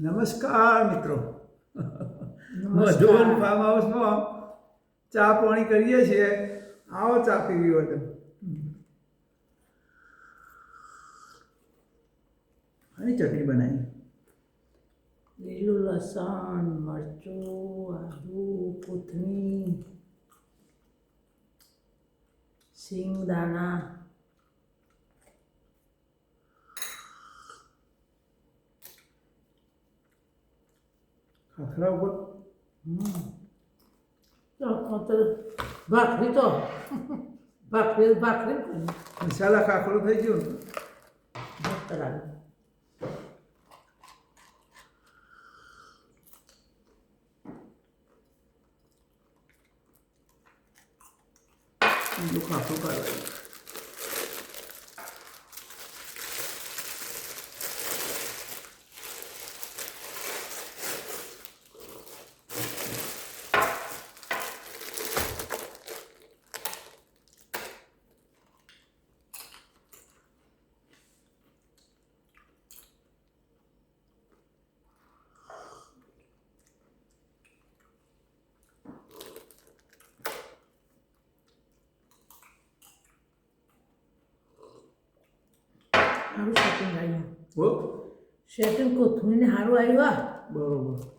નમસ્કાર મિત્રો. મધુવન ફાર્મ હાઉસમાં ચા પાણી કરીએ છીએ. આવો ચા પીવી હોય તો. આની ચટણી બનાવી. લીલું લસણ મરચું આદુ કોથમીર સિંગદાણા ઉપર હમ. તો તો ભાખરી તો ભાખરી ભાખરી કરી મસાલા ખાખરો થઈ ગયો ને મસ્ત લાગે બીજો ખાખરો કાઢવાય સારું સેટિંગ આવ્યું ઓ સેટિંગ કોથમીરને હારું આવ્યું આ બરોબર.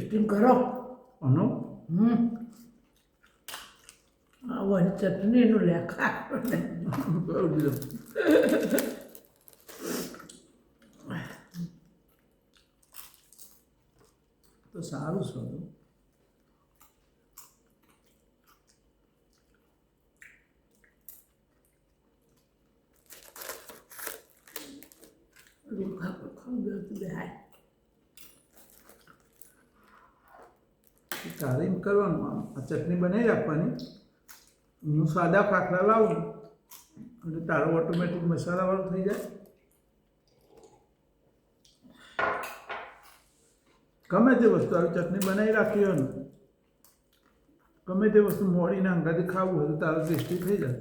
ટેસ્ટિંગ કરો. આનો? હમ. આ વળી ચટણીનું લેખા. તો સારું છે બધું. લેખા ખાવ બે હાય તારે એમ કરવાનું. આ ચટણી બનાવી રાખવાની. હું સાદા ખાખરા લાવું. એટલે તારો ઓટોમેટિક મસાલાવાળું થઈ જાય. ગમે તે વસ્તુ આવી ચટણી બનાવી રાખી હોય ગમે તે વસ્તુ મોડીને અંગાથી ખાવું હોય તો તારો ટેસ્ટી થઈ જાય.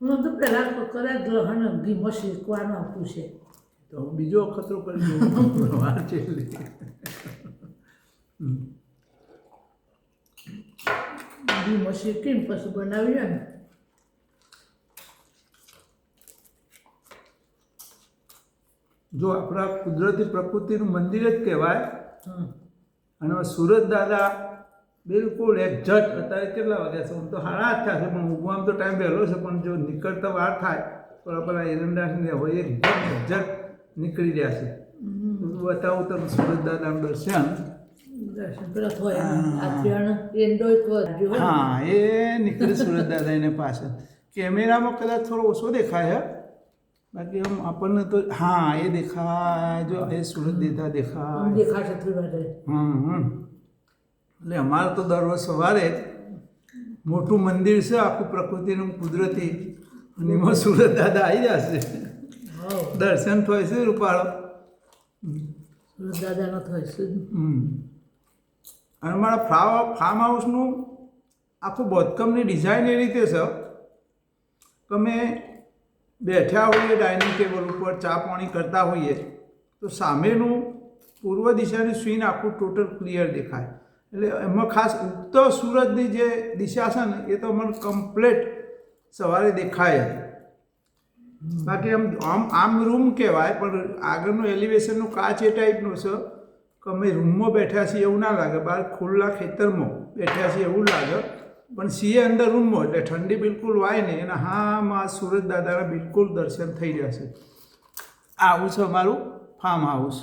હું તો પહેલાં કદાચ ગ્રહણ ઘીમાં શેકવાનું આપું છે. તો હું બીજો અખતરો કરી દઉં. વાર છે. કેમ શેકીને પછી બનાવીએ ને જો આપણા કુદરતી પ્રકૃતિનું મંદિર જ કહેવાય. અને સુરત દાદા બિલકુલ એક્ઝેક્ટ અત્યારે કેટલા વાગ્યા છે? હું તો સાડા આઠ થશે છે પણ ઊંઘવામાં તો ટાઈમ વહેલો છે પણ જો નીકળતા વાર થાય તો આપણા એરંડાને હોય એકદમ એક્ઝેક્ટ નીકળી રહ્યા છે. બતાવું તમે સુરત દાદાનું દર્શન હા. એ નીકળે સુરત દાદા એને પાછળ. કેમેરામાં કદાચ થોડો ઓછો દેખાય હે? બાકી આમ આપણને તો હા એ દેખાય જો એ સુરત દેતા દેખાય. દેખાશે. હમ હમ. એટલે અમારે તો દર વર્ષ સવારે મોટું મંદિર છે આખું પ્રકૃતિનું કુદરતી. અને એમાં સુરત દાદા આવી જશે દર્શન થાય છે રૂપાળો. દાદાનો થોય શું અને મારા ફાર્મ ફાર્મ હાઉસનું આખું બોધકમની ડિઝાઇન એ રીતે છે. તમે બેઠ્યા હોઈએ ડાઇનિંગ ટેબલ ઉપર ચા પાણી કરતા હોઈએ તો સામેનું પૂર્વ દિશાની સ્વીન આખું ટોટલ ક્લિયર દેખાય. એટલે એમાં ખાસ ઉગતો સૂરજની જે દિશા છે ને એ તો મને કમ્પ્લેટ સવારે દેખાય બાકી આમ આમ આમ રૂમ કહેવાય, પણ આગળનું એલિવેશનનું કાચ એ ટાઈપનું છે. કે અમે રૂમમાં બેઠા છીએ એવું ના લાગે. બહાર ખુલ્લા ખેતરમાં બેઠા છીએ એવું લાગે. પણ સીએ અંદર રૂમમાં, એટલે ઠંડી બિલકુલ વાય નહીં. અને હા, માં સુરત દાદાના બિલકુલ દર્શન થઈ જશે આવું છે અમારું ફાર્મ હાઉસ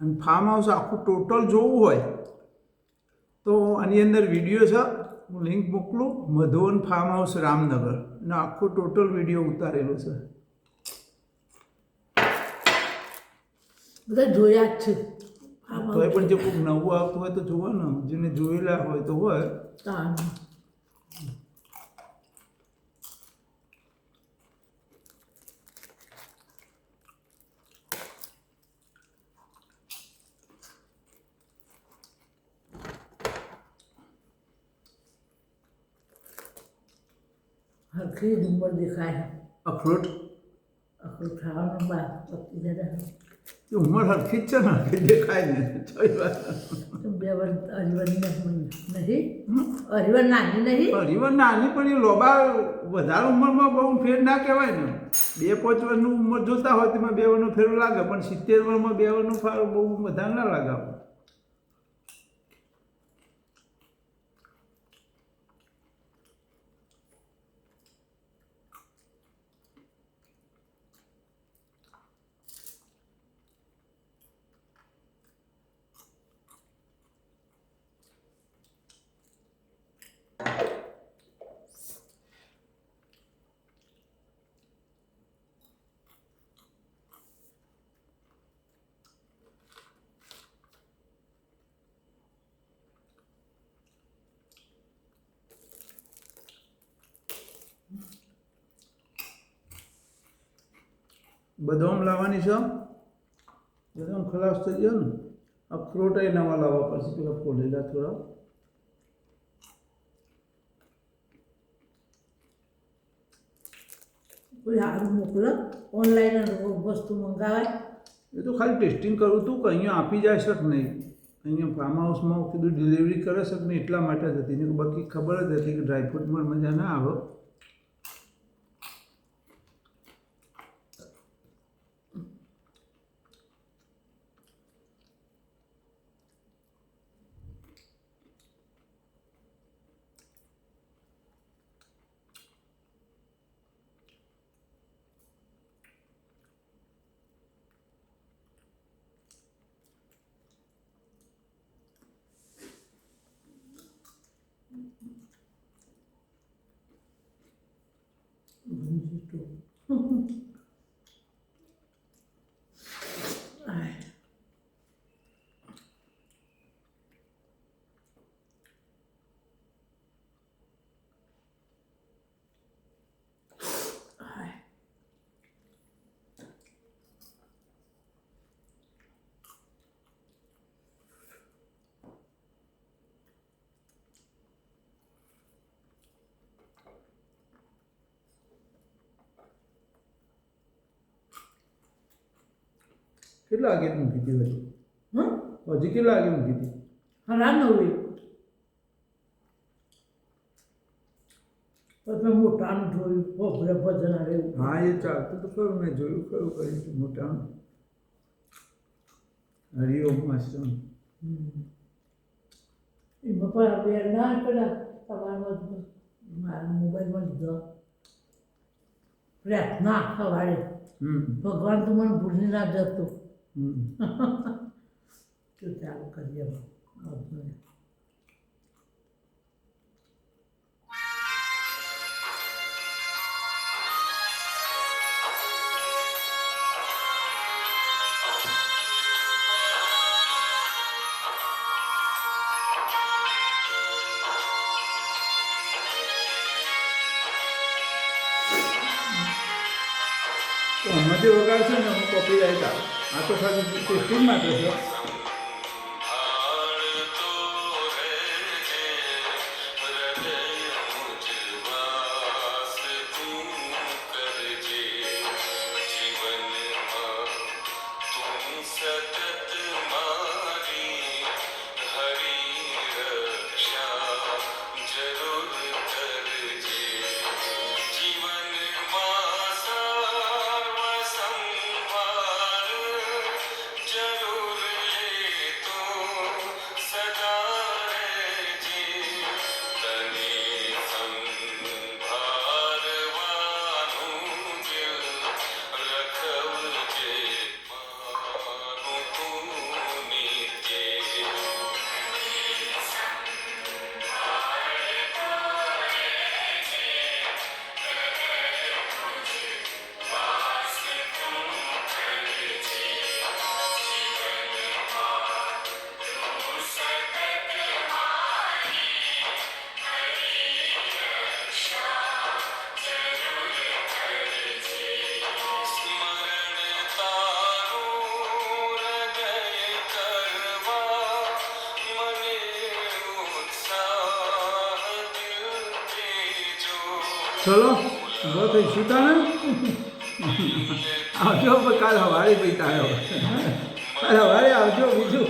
અને ફાર્મ હાઉસ આખું ટોટલ જોવું હોય, તો આની અંદર વીડિયો છે. હું લિંક મોકલું મધુવન ફાર્મ હાઉસ રામનગર. ને આખો ટોટલ વીડિયો ઉતારેલો છે. બધા જોયા જ છે. તોય પણ જે કોઈ નવું આવતું હોય તો જુઓ ને જેને જોયેલા હોય તો હોય. તાન. જ ડુંગર દેખાય અખરોટ અખરોટ ખાવાનું બા પતી દાદા ઉંમર હરખી જ છે ને હરખી દેખાય ને બે વાર હરિવન નહીં. હરિવન નાની નહીં. હરિવન નાની પણ એ લોબા વધારે ઉંમરમાં બહુ ફેર ના કહેવાય ને. બે પાંચ વર્ષનું ઉંમર જોતા હોય તેમાં બે વર્ષનો ફેરો લાગે પણ સિત્તેર વર્ષમાં બે વર્ષનો ફેરો બહુ વધારે ના લાગે આપણને. બદામ લાવવાની છે? બદામ ખલાસ થઈ ગયો ને? અખરોટ એ નવા લાવવા પડશે. પેલા ફોલેલા થોડા. કોઈ સારું મોકલો. ઓનલાઈન વસ્તુ મંગાવાય એ તો ખાલી ટેસ્ટિંગ કરું હતું કે અહીંયા આપી જાય શક નહીં? અહીંયા ફાર્મ હાઉસમાં કીધું ડિલિવરી કરે શક નહીં? એટલા માટે જ હતી. બાકી ખબર જ હતી કે ડ્રાયફ્રૂટમાં મજા ના આવે. muito. કેટલા વાગે મૂકી હતી હજી હં? હજી કેટલા વાગે મૂકી હતી હરા નવે પછી મોટાનું જોયું. ભોપરે ભજન આવે હા એ ચાલતું તો ખરું મેં જોયું ખરું કર્યું મોટાનું હરિઓમ માસ્ટર. એમાં પણ ના પેલા તમારામાં મારા મોબાઈલમાં લીધો પ્રાર્થના સવારે ભગવાન તો મને ભૂલી ના જતો. હમ તો ચાલુ કરીએ હવે. આપણે. તો આમાંથી વગાડશે ને હું કોપી રાઈટ આવે આ તો ખાલી ટેસ્ટિંગ માટે છે ભાળતો ચલો ઊભો થઈ સુતા ને? આવજો કાલ સવારે પૈતા આવ્યો. કાલ સવારે આવજો બીજું